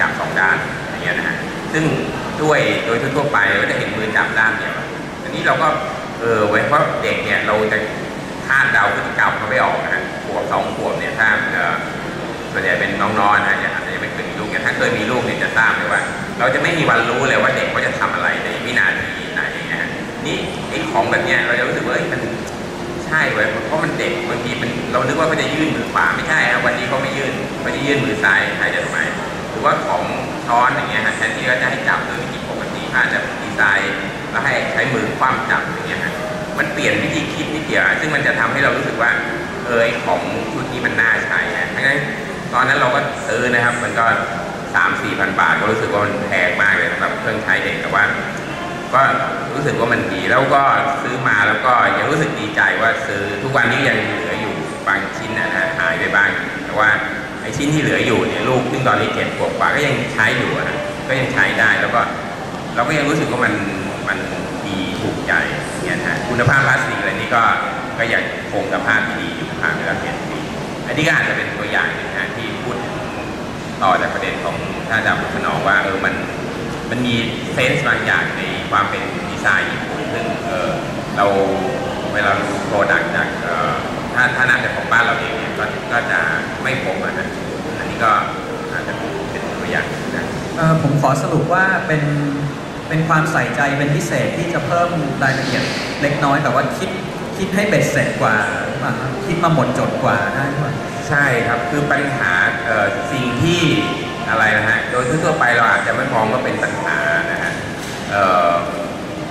จับสองด้านอย่างเงี้ยนะฮะซึ่งด้วยโดยทั่วไปเราก็จะเห็นมือจับด้านเดียวอันนี้เราก็เออไว้เพราะเด็กเนี่ยเราจะคาดเดาพฤติกรรมเขาไม่ออกนะฮะขวบสองขวบเนี่ยถ้าเออส่วนใหญ่เป็นน้องๆนะฮะอาจจะยังไม่เคยมีลูกเนี่ยถ้าเคยมีลูกเนี่ยจะทราบเลยว่า เราจะไม่มีวันรู้เลยว่าเด็กเขาจะทำอะไรในวินาทีไหนนะฮะนี่ไอ้ของแบบเนี้ยเราจะรู้สึกว่ามันใช่เว้ยเพราะมันเด็กบางทีมันเรานึกว่าเขาจะยื่นมือขวาไม่ใช่ครับวันนี้เขาไม่ยื่นเขาจะยื่นมือซ้ายใครจะทำไมหรือ ว่าของช้อนอย่างเงี้ยฮะแทนที่เขาจะให้จับโดยวิธีปกติเขาอาจจะดีไซน์แล้วให้ใช้มือคว่ำจับอย่างเงี้ยฮะมันเปลี่ยนวิธีคิดนิดเดียวซึ่งมันจะทำให้เรารู้สึกว่าเออของชุดนี้มันน่าใช้ฮะเพราะฉะนั้นตอนนั้นเราก็ซื้อนะครับ มันก็สามสี่พันบาท ก็รู้สึกว่ามันแพงมากเลยสำหรับเครื่องใช้เด็กแต่ว่าก็รู้สึกว่ามันดีแล้วก็ซื้อมาแล้วก็ยังรู้สึกดีใจว่าซื้อทุกวันนี้ยังเหลืออยู่บางชิ้นนะฮะหายไปบ้างแต่ว่า ชิ้นที่เหลืออยู่เนี่ยลูกซึ่งตอนนี้เจ็ดขวบกว่าก็ยังใช้อยู่อะก็ยังใช้ได้แล้วก็เราก็ยังรู้สึกว่ามันมันดีถูกใจเนี่ยนะคุณภาพพลาสติกอะไรนี้ก็ก็ยังคงสภาพที่ดีอยู่ผ่านไปแล้วเจ็ดปีอันนี้ก็อาจจะเป็นตัวอย่างนึงนะที่พูดต่อจากประเด็นของท่านอาจารย์พุทธนองว่าเออมันมันมีเซนส์บางอย่างในความเป็นดีไซน์ญี่ปุ่นซึ่งเออเราเวลาดูโปรดักต์จากเออถ้าถ้านับจากของบ้านเราเองเนี่ยก็ก็จะไม่พบอะนะอันนี้ ก็อาจจะเป็นตัวอย่างนะเอ่อผมขอสรุปว่าเป็นเป็นความใส่ใจเป็นพิเศษที่จะเพิ่มรายละเอียดเล็กน้อยแต่ว่าคิดคิดให้เบ็ดเสร็จกว่าหรือเปล่าครับคิดมาหมดจดกว่าได้หรือเปล่าใช่ครับคือปัญหาเอ่อสิ่งที่อะไรนะฮะโดยทั่วๆไปเราอาจจะไม่มองว่าเป็นปัญหานะฮะเอ่อ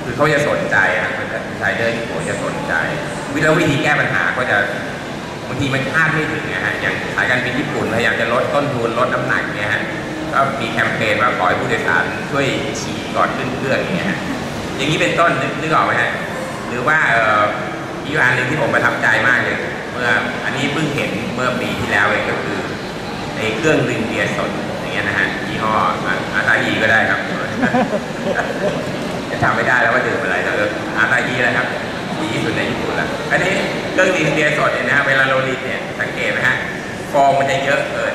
คือเขาจะสนใจอะไซเดอร์ญี่ปุ่นจะสนใจวิธีวิธีแก้ปัญหาก็จะ บางทีมันคาดไม่ถึงนะฮะอย่างสายการบินญี่ปุ่นพยายามจะลดต้นทุนลดน้ำหนักเนี่ยฮะก็มีแคมเปญมาขอให้ผู้โดยสารช่วยฉี่ก่อนขึ้นเครื่องอย่างเงี้ยฮะอย่างนี้เป็นต้นนึกออกไหมฮะหรือว่าเอ่ออีกอันหนึ่งที่ผมประทับใจมากเลยเมื่ออันนี้เพิ่งเห็นเมื่อปีที่แล้วเองก็คือในเครื่องดื่มเบียร์สดอย่างเงี้ยนะฮะยี่ห้ออาตาอีก็ได้ครับจะทำไม่ได้แล้วว่าดื่มอะไรแต่เอออาตาอีนะครับ ดีที่สุดในญี่ปุ่นล้วอันนี้เครื่องดื่มเบียสดเนี่ยนะฮะเวลาเราลินเนี่ยสังเกตไหมฮะฟองมันจะเยอะเกิน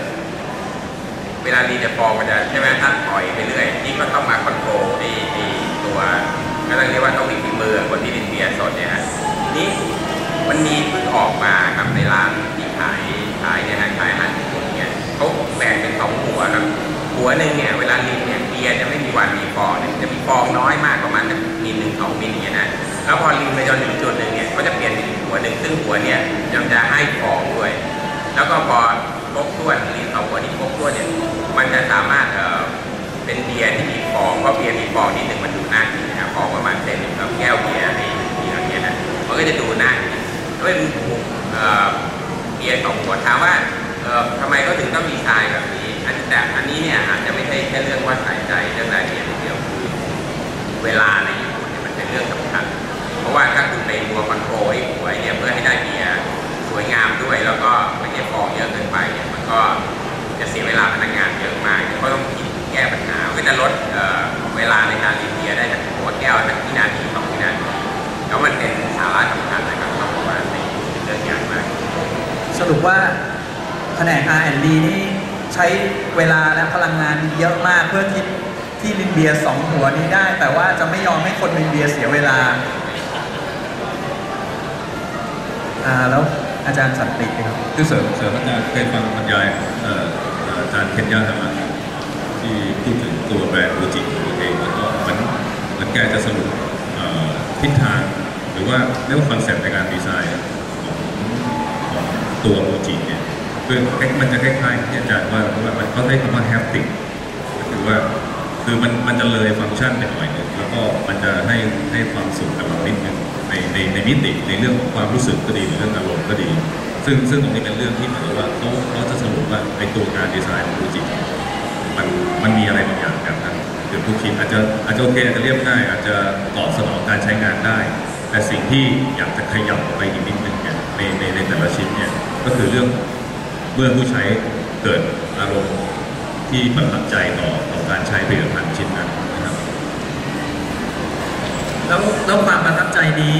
เวลาดีจะฟองมันจะใช่ไหมถ้าปล่อยไปเรื่อยนี่ก็ต้องมาคอนโทรลไอ้ไอ้ตัวก็ต้องเรียกว่าต้องมีฝีมือคนที่ดินเบียสดเนี่ยฮะนี่มันมีเพิ่งออกมาครับในร้านที่ขายขายเนี่ยฮะขายอาหารญี่ปุ่นเนี่ยเขาแบ่งเป็นสองหัวครับหัวหนึ่งเนี่ยเวลาลินเนี่ยเบียร์จะไม่มีวันมีฟองเนี่ยจะมีฟองน้อยมากประมาณมิลหนึ่งสองมิล แล้วพอลินไปจนถึงจุดหนึ่งเนี่ยก็จะเปลี่ยนอีกหัวหนึ่งซึ่งหัวเนี่ยยังจะให้ฟองด้วย แล้วก็พอครบถ้วนลิ้นสองหัวนี้ครบถ้วนเนี่ยมันจะสามารถเอ่อเป็นเบียร์ที่มีฟองเพราะเบียร์มีฟองนิดหนึ่งมันดูน่ากินนะฟองประมาณเซนหนึ่งกับแก้วเบียร์ในเบียร์เนี่ยนะมันก็จะดูน่ากินก็เป็นเอ่อเบียร์สองหัวถามว่าเอ่อทำไมเขาถึงต้องดีไซน์แบบนี้อันแต่อันนี้เนี่ยอาจจะไม่ใช่แค่เรื่องว่าใส่ใจเรื่องรายละเอียดเดียวคือเวลาในญี่ปุ่นเนี่ยมันเป็นเรื่องสำคัญ ราะว่าถ้าคุณไปมัวคอนโทรลไอ้หัวเนี่ยเพื่อให้ได้เบียร์สวยงามด้วย แล้วก็ไม่ใช่ฟองเยอะเกินไปเนี่ยมันก็จะเสียเวลาพนักงานเยอะมากก็ต้องคิดแก้ปัญหาก็จะลดเเวลาในการรีเบียร์ได้จากหัวแก้วสักวินาทีสองวินาทีแล้วมันเป็นสาระสำคัญนะครับต้องบอกว่าในเรื่องใหญ่มากสรุปว่าแผนก R&D นี่ใช้เวลาและพลังงานเยอะมากเพื่อคิดที่ลินเบียสองหัวนี้ได้ แต่ว่าจะไม่ยอมให้คนลินเบียเสียเวลา อ่าแล้วอาจารย์สันติครับคือเสริมเสริมอาจารย์เคยฟังบรรยายเอ่อเอ่ออาจารย์เคนยาธรรมะที่พูดถึงตัวแบรนด์โอจิของตัวเองแล้วก็เหมันเหมันแกจะสรุปทิศทาง หรือว่าเรียกว่าคอนเซ็ปต์ในการดีไซน์ของตัวโอจิเนี่ยคือมันจะคล้ายๆที่อาจารย์ว่าเพราะว่ามันเขาใช้คำว่าแฮปติกก็คือว่าคือมันมันจะเลยฟังก์ชันไปหน่อยหนึงแล้วก็มันจะให้ให้ความสุขกับเรานิดนึง ในในในมิติในเรื่องของความรู้สึกก็ดีในเรื่องอารมณ์ก็ดี ซึ่งซึ่งตรงนี้เป็นเรื่องที่เหมือนกับว่าเขาเขาจะสรุปว่าในตัวการดีไซน์ของฟูจิมันมันมีอะไรบางอย่างแบบนั้นเดี๋ยวทุกชิ้นอาจจะอาจจะโอเคอาจจะเรียบง่ายอาจจะตอบสนองการใช้งานได้ แต่สิ่งที่อยากจะขยับออกไปอีกนิดนึงเนี่ยในในในแต่ละชิ้นเนี่ยก็คือเรื่องเมื่อผู้ใช้เกิดอารมณ์ที่ประทับใจต่อต่อการใช้ผลิตภัณฑ์ชิ้นนั้นนะครับ แล้วแล้วความประทับใจนี้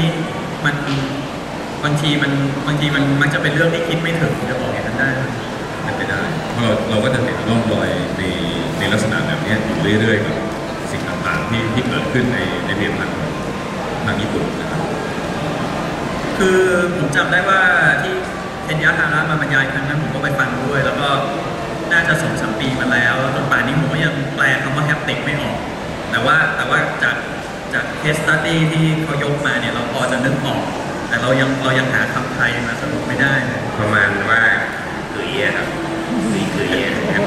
มันบางทีมันบางทีมันมักจะเป็นเรื่องที่คิดไม่ถึงจะบอกอย่างนั้นได้ไหมเป็นไปได้เพราะเราเราก็จะเห็นร่องรอยในในลักษณะแบบเนี้ยอยู่เรื่อยๆกับสิ่งต่างๆที่ที่เกิดขึ้นในในเรียนพันของทางญี่ปุ่นนะครับคือผมจำได้ว่าที่เคนยะฮาระมาบรรยายครั้งนั้นผมก็ไปฟังด้วย แล้วก็น่าจะสองสามปีมาแล้วแล้วจนป่านนี้ผมก็ยังแปลคำว่าแฮปติกไม่ออก แต่ว่าแต่ว่าจาก จากเคสตัดดี้ที่เขายกมาเนี่ยเราพอจะนึกออก แต่เรายังเรายังหาคำไทยมาสรุปไม่ได้เลยประมาณว่าคือเอะครับคือคือเอะครับ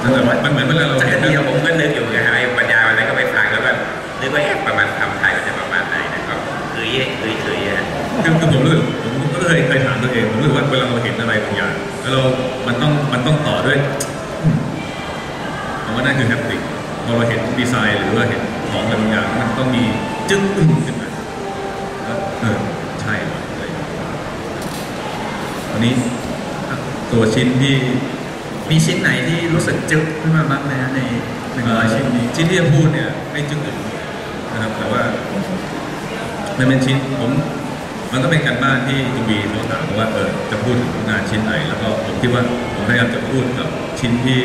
แต่ว่ามันเหมือนเวลาเราแต่เห็นเดียวผมก็นึกอยู่นะครับไอ้ปัญญาวันนั้นก็ไปฟังแล้วก็นึกว่าเอ๊ะประมาณคำไทยมันจะประมาณไหนนะครับคือเอะคือคือเอะคือคือผมรู้สึกผมก็เคยเคยถามตัวเองผมรู้สึกว่าเวลาเราเห็นอะไรบางอย่างแล้วเรา มันต้องมันต้องต่อด้วยผมว่านั่นคือแฮปติกพอเราเห็นดีไซน์หรือว่าเห็น ของบางอย่างมันต้องมีจึ้งอึ้งขึ้นมาแล้วเออใช่ว่ะอะไรอย่างเงี้ยวันนี้ตัวชิ้นที่มีชิ้นไหนที่รู้สึกจึ๊กขึ้นมาบ้างไหมฮะในหนึ่งร้อยชิ้นนี้ชิ้นที่จะพูดเนี่ยไม่จึ้งอึ้งนะครับแต่ว่ามันเป็นชิ้นผมมันก็เป็นการบ้านที่คุณบีเขาถามว่าเออจะพูดถึงงานชิ้นไหน แล้วก็ผมคิดว่าผมพยายามจะพูดกับชิ้นที่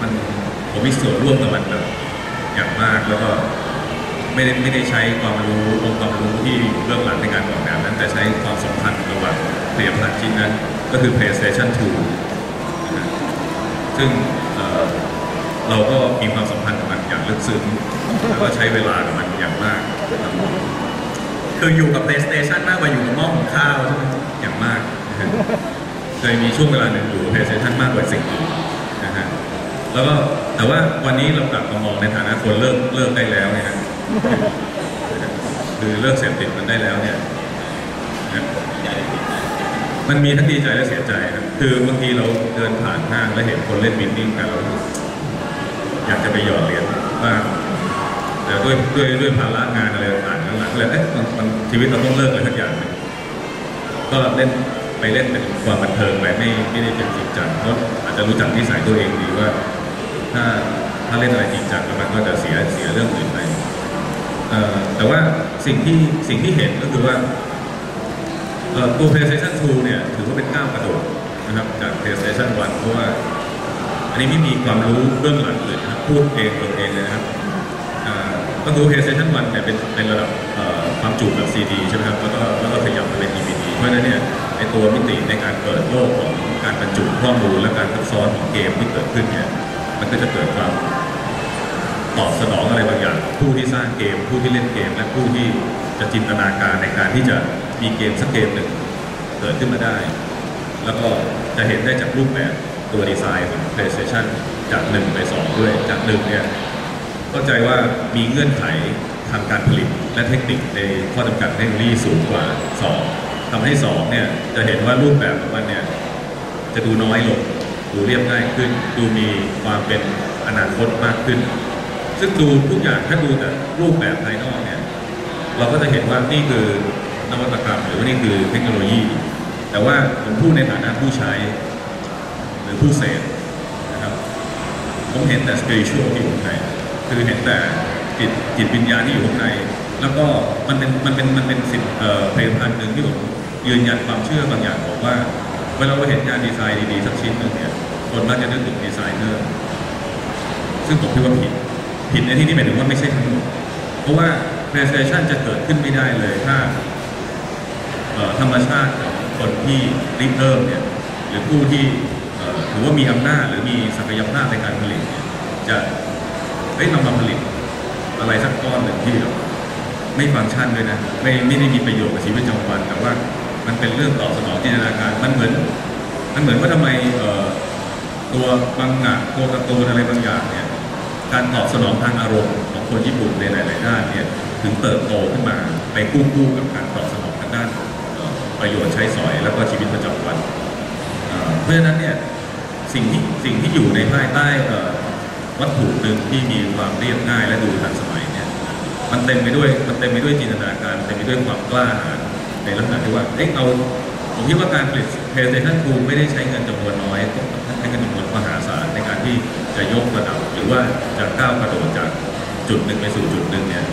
มันผมมีส่วนร่วมกับมันแบบอย่างมากแล้วก็ ไม่ได้ไม่ได้ใช้ความรู้องค์ความรู้ที่เบื้องหลังในการออกแบบนั้นแต่ใช้ความสัมพันธ์ระหว่างผลิตภัณฑ์ชิ้นนั้น ก็คือ PlayStation 2นะฮะซึ่งเเราก็มีความสัมพันธ์กับมันอย่างลึกซึ้งแล้วก็ใช้เวลากับมันอย่างมาก คืออยู่กับ PlayStation มากกว่าอยู่กับหม้อหุงข้าวใช่ไหมอย่างมากเคยมีช่วงเวลาหนึ่งอยู่ PlayStation มากกว่าสิ่งอื่นนะฮะแล้วก็แต่ว่าวันนี้เรากลับมามองในฐานะคนเลิกเลิกได้แล้วเนี่ยนะ คือเลิกเสพติดมันได้แล้วเนี่ยนะมันมีทั้งดีใจและเสียใจครับคือบางทีเราเดินผ่านห้างแล้วเห็นคนเล่นวินนิ่งกันเราอยากจะไปหยอดเหรียญบ้างแต่ด้วยด้วยด้วยภาระงานอะไรต่างๆหลังๆเลยเอ๊ะมันมันชีวิตเราต้องเลิกอะไรสักอย่างหนึ่งก็เล่นไปเล่นเป็นความบันเทิงไปไม่ไม่ได้เป็นจริงจังเพราะอาจจะรู้จักนิสัยตัวเองดีว่า ถ้าถ้าเล่นอะไรจริงจังแล้วมันก็จะเสียเสียเรื่องอื่นไปเอ่อ แต่ว่าสิ่งที่สิ่งที่เห็นก็คือว่าตัว PlayStation 2 เนี่ย ถือว่าเป็นก้าวกระโดดนะครับจาก PlayStation 1 เพราะว่าอันนี้ไม่มีความรู้เบื้องหลังเลยนะครับพูดเองตัวเองเลยนะครับก็คือ PlayStation 1 เนี่ยเป็นเป็นระดับความจุแบบ CD ใช่ไหมครับแล้วก็แล้วก็ขยับมาเป็น DVD เพราะฉะนั้นเนี่ยไอตัวมิติในการเปิดโลกของการบรรจุข้อมูลและการซับซ้อนของเกมที่เกิดขึ้นเนี่ยมันก็จะเกิดความ ตอบสนองอะไรบางอย่าง ผู้ที่สร้างเกม ผู้ที่เล่นเกม และผู้ที่จะจินตนาการในการที่จะมีเกมสักเกมหนึ่งเกิดขึ้นมาได้ แล้วก็จะเห็นได้จากรูปแบบตัวดีไซน์ของ PlayStation จาก 1 ไป 2 ด้วยจาก 1 เนี่ยเข้าใจว่ามีเงื่อนไขทางการผลิตและเทคนิคในข้อจำกัดเทคโนโลยีสูงกว่า 2ทำให้ 2 เนี่ยจะเห็นว่ารูปแบบของมันเนี่ยจะดูน้อยลง ดูเรียบง่ายขึ้น ดูมีความเป็นอนาคตมากขึ้น ซึ่งดูทุกอย่างถ้าดูแต่รูปแบบภายนอกเนี่ย เราก็จะเห็นว่านี่คือนวัตกรรมหรือว่านี่คือเทคโนโลยี แต่ว่าผมพูดในฐานะผู้ใช้ หรือผู้เสพนะครับผมเห็นแต่ spiritual ที่อยู่ข้างในคือเห็นแต่จิตจิตวิญญาณที่อยู่ข้างใน แล้วก็มันเป็นมันเป็นมันเป็นสิ่งเอ่อผลิตภัณฑ์หนึ่งที่ผมยืนยันความเชื่อบางอย่างบอกว่าเวลาเราเห็นงานดีไซน์ดีๆสักชิ้นหนึ่งเนี่ยคนมักจะนึกถึงดีไซเนอร์ซึ่งผมคิดว่าผิด ผิดในที่นี้หมายถึงว่าไม่ใช่ทั้งหมดเพราะว่า PlayStation จะเกิดขึ้นไม่ได้เลยถ้าธรรมชาติของคนที่ริเริ่มเนี่ยหรือผู้ที่ถือว่ามีอำนาจหรือมีศักยภาพในการผลิต จะเฮ้ยเรามาผลิตอะไรสักก้อนหนึ่งที่แบบไม่ฟังก์ชันด้วยนะไม่ไม่ได้มีประโยชน์กับชีวิตประจำวันแต่ว่ามันเป็นเรื่องตอบสนองจินตนาการมันเหมือน มันเหมือนว่าทำไมตัวบางหนักตัวการ์ตูนอะไรบางอย่าง การตอบสนองทางอารมณ์ของคนญี่ปุ่นในหลาย ๆ ด้านเนี่ยถึงเติบโตขึ้นมาไปคู่คู่กับการตอบสนองทางด้านประโยชน์ใช้สอย แล้วก็ชีวิตประจำวันเอ่อเพราะฉะนั้นเนี่ยสิ่งที่สิ่งที่อยู่ในภายใต้วัตถุหนึ่งที่มีความเรียบง่ายและดูทันสมัยเนี่ยมันเต็มไปด้วยมันเต็มไปด้วยจินตนาการเต็มไปด้วยความกล้าหาญในลักษณะที่ว่าเอ๊ะเอาผมคิดว่าการผลิต PlayStation 2ไม่ได้ใช้เงินจำนวนน้อยใช้เงินจำนวนมหาศาลในการที่ จะยกระดับหรือว่าจะก้าวกระโดดจากจุดหนึ่งไปสู่จุดหนึ่งเนี่ย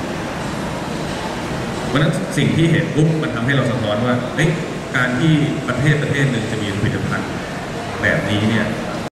เพราะฉะนั้นสิ่งที่เห็นปุ๊บมันทำให้เราสะท้อนว่าเอ๊ะการที่ประเทศประเทศหนึ่งจะมีผลิตภัณฑ์แบบนี้เนี่ย